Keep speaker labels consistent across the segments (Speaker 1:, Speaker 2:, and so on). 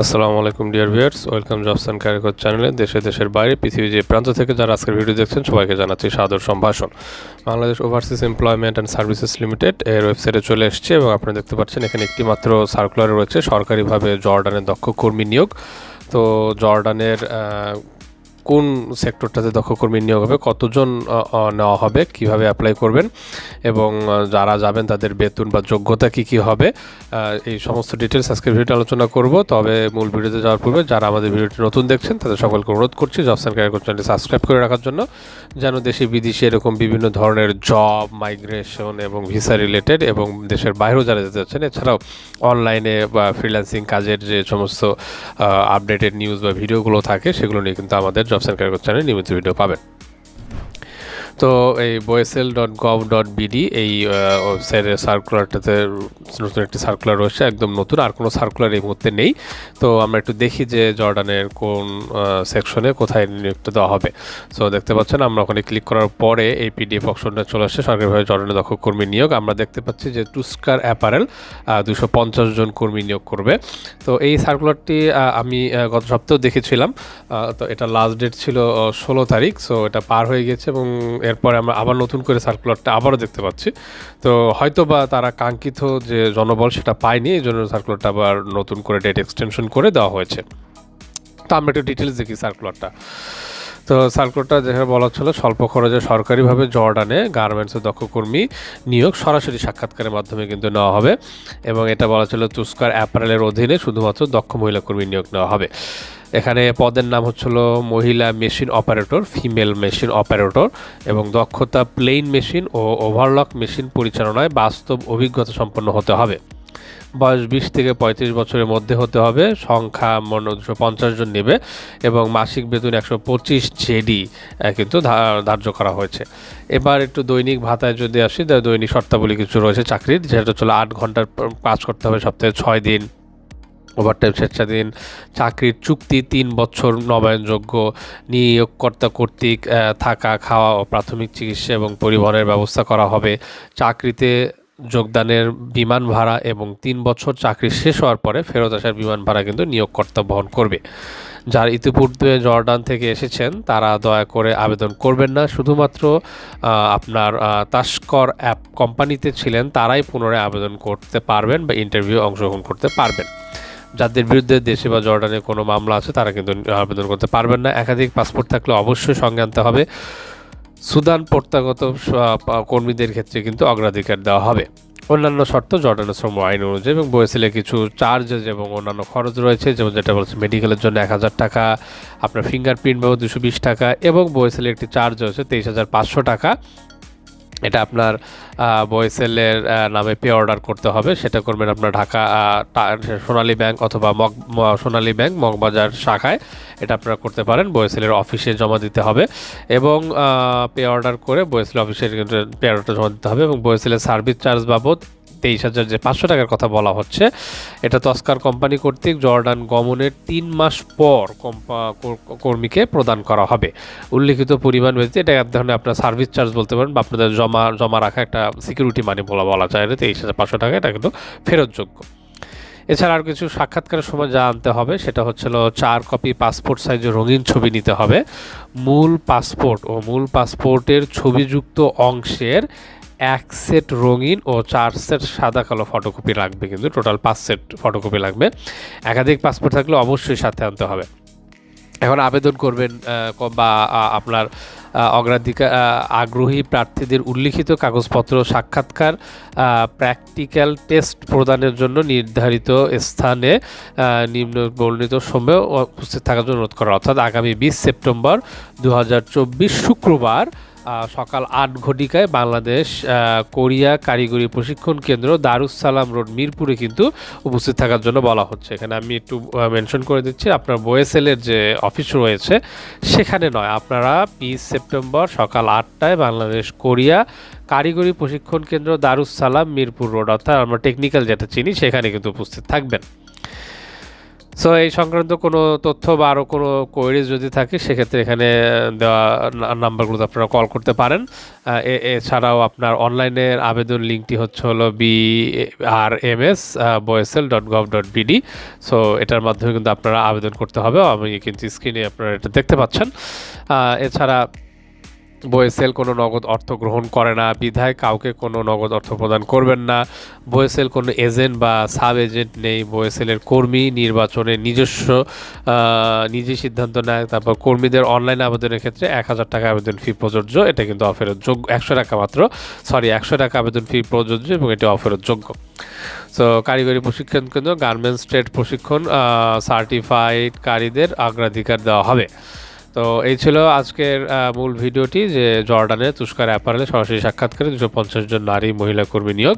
Speaker 1: আসসালামু আলাইকুম, dear viewers. Welcome জবসান কারিগর চ্যানেলে দেশে দেশের বাইরে পৃথিবী যে প্রান্ত থেকে যারা আজকের ভিডিও দেখছেন, সবাইকে জানাচ্ছি সাদর সম্ভাষণ। Bangladesh overseas employment and services limited এর ওয়েবসাইটে চলে এসছে এবং আপনারা দেখতে পাচ্ছেন, এখানে একটি মাত্র সার্কুলার রয়েছে সরকারিভাবে জর্ডানের দক্ষ কর্মী নিয়োগ। তো জর্ডানের কোন সেক্টরটাতে দক্ষ কর্মী নিয়োগ হবে, কতজন নেওয়া হবে, কীভাবে অ্যাপ্লাই করবেন এবং যারা যাবেন তাদের বেতন বা যোগ্যতা কি কি হবে এই সমস্ত ডিটেলস আজকের ভিডিওতে আলোচনা করব। তবে মূল ভিডিওতে যাওয়ার পূর্বে যারা আমাদের ভিডিওটি নতুন দেখছেন, তাদের সকলকে অনুরোধ করছি জবস অ্যান্ড ক্যারিয়ার চ্যানেলটি সাবস্ক্রাইব করে রাখার জন্য, যেন দেশে, বিদেশে এরকম বিভিন্ন ধরনের জব মাইগ্রেশন এবং ভিসা রিলেটেড এবং দেশের বাইরেও যারা যেতে চাচ্ছেন, এছাড়াও অনলাইনে বা ফ্রিল্যান্সিং কাজের যে সমস্ত আপডেটেড নিউজ বা ভিডিওগুলো থাকে, সেগুলো নিয়ে কিন্তু আমাদের জবস সেন্টার চ্যানেলে নিয়মিত ভিডিও পাবেন। তো এই BOESL dot gov dot BD এই ওয়েবসাইটের সার্কুলারটাতে নতুন একটি সার্কুলার রয়েছে, একদম নতুন, আর কোনো সার্কুলার এই মুহূর্তে নেই। তো আমরা একটু দেখি যে জর্ডানের কোন সেকশনে কোথায় নিয়োগটা দেওয়া হবে। সো দেখতে পাচ্ছেন, আমরা ওখানে ক্লিক করার পরে এই পিডিএফ অপশনটা চলে আসছে সরকারিভাবে জর্ডানের দক্ষ কর্মী নিয়োগ। আমরা দেখতে পাচ্ছি যে টুস্কার অ্যাপারেল দুশো পঞ্চাশ জন কর্মী নিয়োগ করবে। তো এই সার্কুলারটি আমি গত সপ্তাহেও দেখেছিলাম। তো এটা লাস্ট ডেট ছিল ষোলো তারিখ সো এটা পার হয়ে গেছে এবং এরপরে আমরা আবার নতুন করে সার্কুলারটা আবারও দেখতে পাচ্ছি। তো হয়তো বা তারা কাঙ্ক্ষিত যে জনবল সেটা পায়নি, এই জন্য সার্কুলারটা আবার নতুন করে ডেট এক্সটেনশন করে দেওয়া হয়েছে। তো আমরা একটু ডিটেলস দেখি সার্কুলারটা তো সার্কুলারটা যেখানে বলা হচ্ছিল, স্বল্প খরচে সরকারিভাবে জর্ডানে গার্মেন্টসের দক্ষ কর্মী নিয়োগ সরাসরি সাক্ষাৎকারের মাধ্যমে কিন্তু নেওয়া হবে এবং এটা বলা ছিল তুস্কার অ্যাপারেলের অধীনে শুধুমাত্র দক্ষ মহিলা কর্মী নিয়োগ নেওয়া হবে। এখানে পদের নাম হচ্ছিল মহিলা machine operator, female machine operator এবং দক্ষতা প্লেন মেশিন ও ওভারলক মেশিন পরিচালনায় বাস্তব অভিজ্ঞতা সম্পন্ন হতে হবে। বয়স বিশ থেকে পঁয়ত্রিশ বছরের মধ্যে হতে হবে। সংখ্যা মনে দুশো পঞ্চাশ জন নেবে এবং মাসিক বেতন একশো পঁচিশ জেডি কিন্তু ধার্য করা হয়েছে। এবার একটু দৈনিক ভাতায় যদি আসি দৈনিক শর্তাবলী কিছু রয়েছে চাকরির, যেটা চলে আট ঘণ্টার কাজ করতে হবে সপ্তাহে ছয় দিন। ওভারটাইম স্বেচ্ছাধীন, চাকরির চুক্তি তিন বছর নবায়নযোগ্য, নিয়োগকর্তা কর্তৃক থাকা, খাওয়া ও প্রাথমিক চিকিৎসা এবং পরিবহনের ব্যবস্থা করা হবে। চাকরিতে যোগদানের বিমান ভাড়া এবং তিন বছর চাকরি শেষ হওয়ার পরে ফেরত আসার বিমান ভাড়া কিন্তু নিয়োগকর্তা বহন করবে। যার ইতিপূর্বে জর্ডান থেকে এসেছেন, তারা দয়া করে আবেদন করবেন না। শুধুমাত্র আপনার তাস্কর অ্যাপ কোম্পানিতে ছিলেন, তারাই পুনরায় আবেদন করতে পারবেন বা ইন্টারভিউ অংশগ্রহণ করতে পারবেন। যাদের বিরুদ্ধে দেশে বা জর্ডানে কোনো মামলা আছে, তারা কিন্তু আবেদন করতে পারবেন না। একাধিক পাসপোর্ট থাকলে অবশ্যই সঙ্গে আনতে হবে। সুদান প্রত্যাগত কর্মীদের ক্ষেত্রে কিন্তু অগ্রাধিকার দেওয়া হবে। অন্যান্য শর্ত, জর্ডানের শ্রম আইন অনুযায়ী এবং বয়েসেলে কিছু চার্জেস এবং অন্যান্য খরচ রয়েছে, যেমন যেটা বলছে মেডিকেলের জন্য এক হাজার টাকা, আপনার ফিঙ্গারপ্রিন্ট বাবদ দুশো বিশ টাকা এবং বয়েসেলে একটি চার্জ রয়েছে তেইশ হাজার পাঁচশো টাকা। এটা আপনার বয়সেলের নামে পে অর্ডার করতে হবে। সেটা করবেন আপনার ঢাকা সোনালী ব্যাংক অথবা মগ সোনালী ব্যাংক, মগবাজার শাখায়। এটা আপনারা করতে পারেন, বয়েসেলের অফিসে জমা দিতে হবে। এবং পে অর্ডার করে বয়েসেল অফিসের পে অর্ডারটা জমা দিতে হবে। এবং বয়েসেলের সার্ভিস চার্জ বাবদ তেইশ হাজার যে পাঁচশো টাকার কথা বলা হচ্ছে, এটা তস্কার কোম্পানি কর্তৃক জর্ডান গমনের তিন মাস পর কর্মীকে প্রদান করা হবে। উল্লিখিত পরিমাণ ব্যতীত এটা এক ধরনের আপনার সার্ভিস চার্জ বলতে পারেন বা আপনাদের জমা জমা রাখা একটা সিকিউরিটি মানি বলা বলা যায় এটা তেইশ হাজার পাঁচশো টাকা, এটা কিন্তু ফেরতযোগ্য। এছাড়া আর কিছু সাক্ষাৎকারের সময় যা আনতে হবে, সেটা হচ্ছিল চার কপি পাসপোর্ট সাইজের রঙিন ছবি নিতে হবে। মূল পাসপোর্ট ও মূল পাসপোর্টের ছবিযুক্ত অংশের এক সেট রঙিন ও চার সেট সাদা কালো ফটোকপি লাগবে কিন্তু, টোটাল পাঁচ সেট ফটোকপি লাগবে। একাধিক পাসপোর্ট থাকলে অবশ্যই সাথে আনতে হবে। এখন আবেদন করবেন বা আপনার অগ্রাধিকার আগ্রহী প্রার্থীদের উল্লিখিত কাগজপত্র, সাক্ষাৎকার প্র্যাকটিক্যাল টেস্ট প্রদানের জন্য নির্ধারিত স্থানে নিম্ন বর্ণিত সময়ে উপস্থিত থাকার জন্য অনুরোধ করা। অর্থাৎ আগামী বিশ সেপ্টেম্বর দু হাজার চব্বিশ শুক্রবার সকাল আট ঘটিকায় বাংলাদেশ কোরিয়া কারিগরি প্রশিক্ষণ কেন্দ্র দারুসালাম রোড মিরপুরে কিন্তু উপস্থিত থাকার জন্য বলা হচ্ছে। এখানে আমি একটু মেনশন করে দিচ্ছি, আপনার বয়েসেলের যে অফিস রয়েছে, সেখানে নয়। আপনারা বিশ সেপ্টেম্বর সকাল আটটায় বাংলাদেশ, কোরিয়া কারিগরি প্রশিক্ষণ কেন্দ্র দারুসালাম মিরপুর রোড, অর্থাৎ আমরা টেকনিক্যাল যেটা চিনি, সেখানে কিন্তু উপস্থিত থাকবেন। সো এই সংক্রান্ত কোনো তথ্য বা আরও কোনো কোয়েরিজ যদি থাকে, সেক্ষেত্রে এখানে দেওয়া না- নাম্বারগুলোতে আপনারা কল করতে পারেন। এছাড়াও আপনার অনলাইনের আবেদন লিঙ্কটি হচ্ছে হলো B R M S BOESL dot gov dot BD so এটার মাধ্যমে কিন্তু আপনারা আবেদন করতে হবে। আমি কিন্তু স্ক্রিনে আপনারা এটা দেখতে পাচ্ছেন। এছাড়া বয়েসেল কোনো নগদ অর্থ গ্রহণ করে না, বিধায় কাউকে কোনো নগদ অর্থ প্রদান করবেন না। বয়েসেল কোনো এজেন্ট বা সাব এজেন্ট নেই বয়েসেলের কর্মী নির্বাচনে নিজস্ব নিজে সিদ্ধান্ত নেয়, তারপর কর্মীদের অনলাইন আবেদনের ক্ষেত্রে এক হাজার টাকা আবেদন ফি প্রযোজ্য, এটা কিন্তু অফেরত যোগ্য, একশো টাকা মাত্র সরি একশো টাকা আবেদন ফি প্রযোজ্য এবং এটি অফেরত যোগ্য। সো কারিগরি প্রশিক্ষণ কেন্দ্র গার্মেন্টস ট্রেড প্রশিক্ষণ সার্টিফাইড কারীদের অগ্রাধিকার দেওয়া হবে। তো এই ছিল আজকের মূল ভিডিওটি যে জর্ডানে তুষ্কার অ্যাপারেলে সরাসরি সাক্ষাৎ করে দুশো পঞ্চাশ জন নারী মহিলা কর্মী নিয়োগ।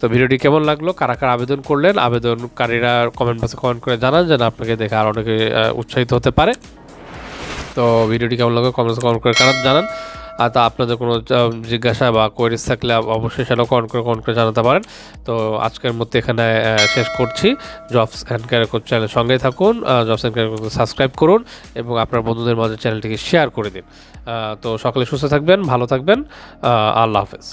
Speaker 1: তো ভিডিওটি কেমন লাগল? কারা কারা আবেদন করলেন? আবেদনকারীরা কমেন্ট বক্সে কমেন্ট করে জানান যেন আপনাকে দেখে আর অনেকে উৎসাহিত হতে পারে। তো ভিডিওটি কেমন লাগল? কমেন্টস কমেন্ট করে জানান। আর তা আপনাদের কোনো জিজ্ঞাসা বা কোয়েরিজ থাকলে অবশ্যই সেটা কমেন্ট করে কমেন্ট করে জানাতে পারেন। তো আজকের মধ্যে এখানে শেষ করছি। জবস অ্যান্ড ক্যারেকর চ্যানেল সঙ্গেই থাকুন। জবস অ্যান্ড ক্যারেকর সাবস্ক্রাইব করুন এবং আপনার বন্ধুদের মাঝে চ্যানেলটিকে শেয়ার করে দিন। তো সকলে সুস্থ থাকবেন, ভালো থাকবেন। আল্লাহ হাফেজ।